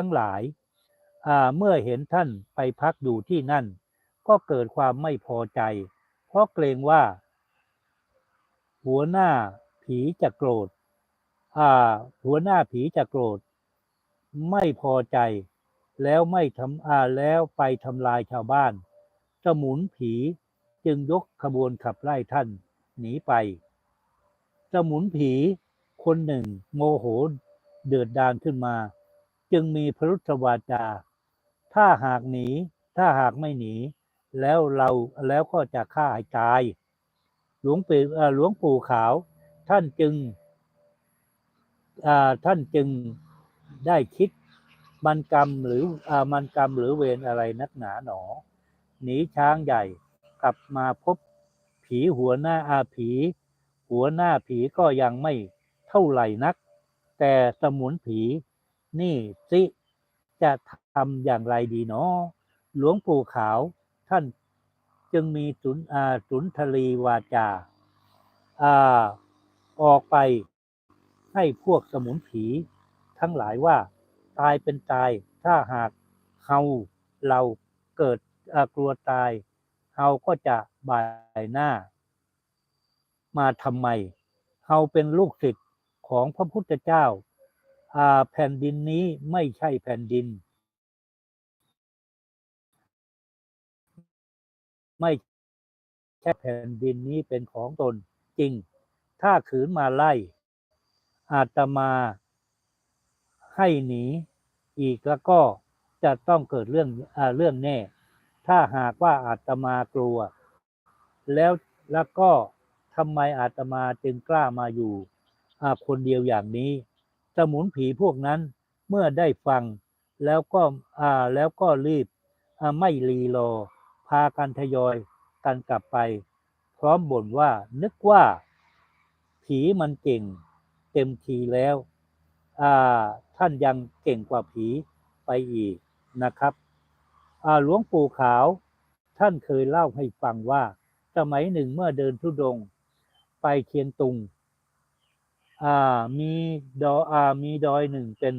ทั้งหลาย เมื่อเห็นท่านไปพักอยู่ที่นั่น ก็เกิดความไม่พอใจ เพราะเกรงว่า หัวหน้าผีจะโกรธหัวหน้าผีจะโกรธ ไม่พอใจ แล้วไม่ทำอาแล้วไปทำลายชาวบ้าน สมุนผีจึงยกขบวนขับไล่ท่านหนีไป สมุนผีคนหนึ่งโมโหเดือดดานขึ้นมา จึงมีพรุษวาจา ถ้าหากหนี ถ้าหากไม่หนี แล้วเราแล้วก็จะฆ่าให้ตาย หลวงปู่หลวงปู่ขาว ท่านจึงท่านจึงได้คิดมันกรรมหรืออมันกรรมหรือเวรอะไรนักหนาหนอ หนีช้างใหญ่กลับมาพบผีหัวหน้าอาผี หัวหน้าผีก็ยังไม่เท่าไหร่นัก แต่สมุนผี นี่สิจะทำอย่างไรดีเนาะหลวงปู่ขาวท่านจึงมีสุนอาสุนทรีวาจาอ่าออกไปให้พวกสมุนผีทั้งหลายว่า ตายเป็นตายถ้าหากเฮาเราเกิดกลัวตายเฮาก็จะบ่ายหน้า มาทำไมเฮาเป็นลูกศิษย์ของพระพุทธเจ้า แผ่นดินนี้ไม่ใช่แผ่นดิน ไม่ใช่แผ่นดินนี้เป็นของตนจริง ถ้าขืนมาไล่ อาตมาให้หนีอีกแล้วก็จะต้องเกิดเรื่องอเรื่องแน่ ถ้าหากว่าอาตมากลัว แล้วแล้วก็ทำไมอาตมาจึงกล้ามาอยู่คนเดียวอย่างนี้ สมุนผีพวกนั้นเมื่อได้ฟังแล้วก็อ่าแล้วก็รีบไม่รีรอ พากันทยอยกันกลับไป พร้อมบ่นว่านึกว่า ผีมันเก่ง เต็มทีแล้วอ่าท่านยังเก่งกว่าผีไปอีกนะครับอ่าหลวงปู่ขาว ท่านเคยเล่าให้ฟังว่า สมัยหนึ่งเมื่อเดินทุดง ไปเชียงตุง มีดออ่ามีดอยหนึ่งเป็น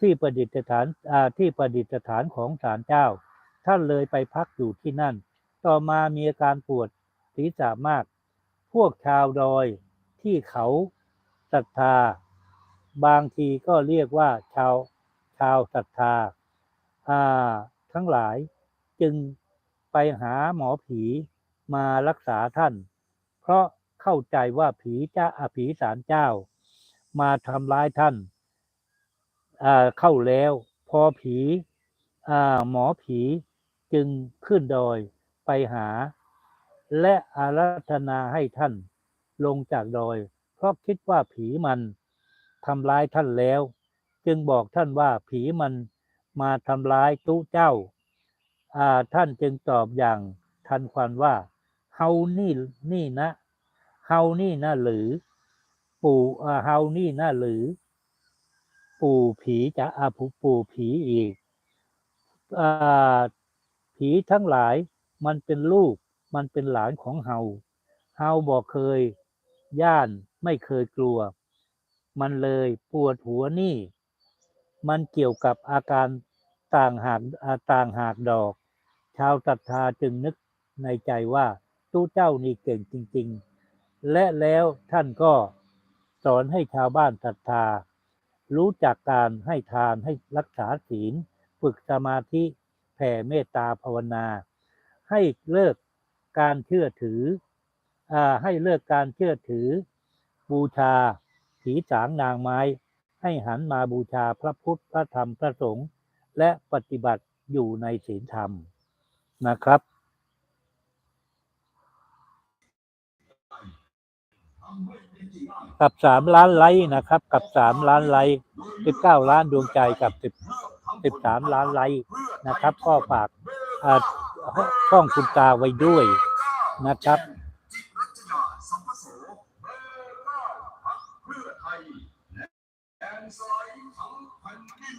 ที่ประดิษฐานอ่าที่ประดิษฐานของศาลเจ้า ท่านเลยไปพักอยู่ที่นั่น ต่อมามีอาการปวดศีรษะมาก พวกชาวดอยที่เขาศรัทธา บางทีก็เรียกว่าชาวชาวศรัทธาอ่าทั้งหลายจึงไปหาหมอผีมารักษาท่าน เพราะ เข้าใจว่าผีจ้าผีสารเจ้า มาทำร้ายท่านเข้าแล้ว พอผีอหมอผีจึงขึ้นดอยไปหา และอารัธนาให้ท่านลงจากดอย เพราะคิดว่าผีมันทำร้ายท่านแล้ว จึงบอกท่านว่าผีมันมาทำร้ายตู้เจ้าท่านจึงตอบอย่างทันควันว่าเฮานี่นี่นะ เฮานี่นะหรือ ปู่เฮานี่นะหรือ ปู่ผีจะอาผูปู่ผีอีกอผีทั้งหลายมันเป็นลูก มันเป็นหลานของเฮาเฮาบอกเคย ย่านไม่เคยกลัว มันเลยปวดหัวนี่ มันเกี่ยวกับอาการต่างหากต่างหากดอก ชาวศรัทธาจึงนึกในใจว่าตู้เจ้านี่เก่งจริง ๆ และแล้วท่านก็สอนให้ชาวบ้านศรัทธา รู้จักการให้ทานให้รักษาศีล ฝึกสมาธิแผ่เมตตาภาวนา ให้เลิกการเชื่อถืออให้เลิกการเชื่อถือ บูชา ผีสางนางไม้ ให้หันมาบูชาพระพุทธพระธรรมพระสงฆ์และปฏิบัติอยู่ในศีลธรรมนะครับ กับสามล้านไลค์นะครับ กับสามล้านไลค์สิบเก้าล้านดวงใจกับสิบสิบสามล้านไลค์นะครับ ก็ฝากช่องคุณตาไว้ด้วยนะครับสลด์ทั้งพันดิน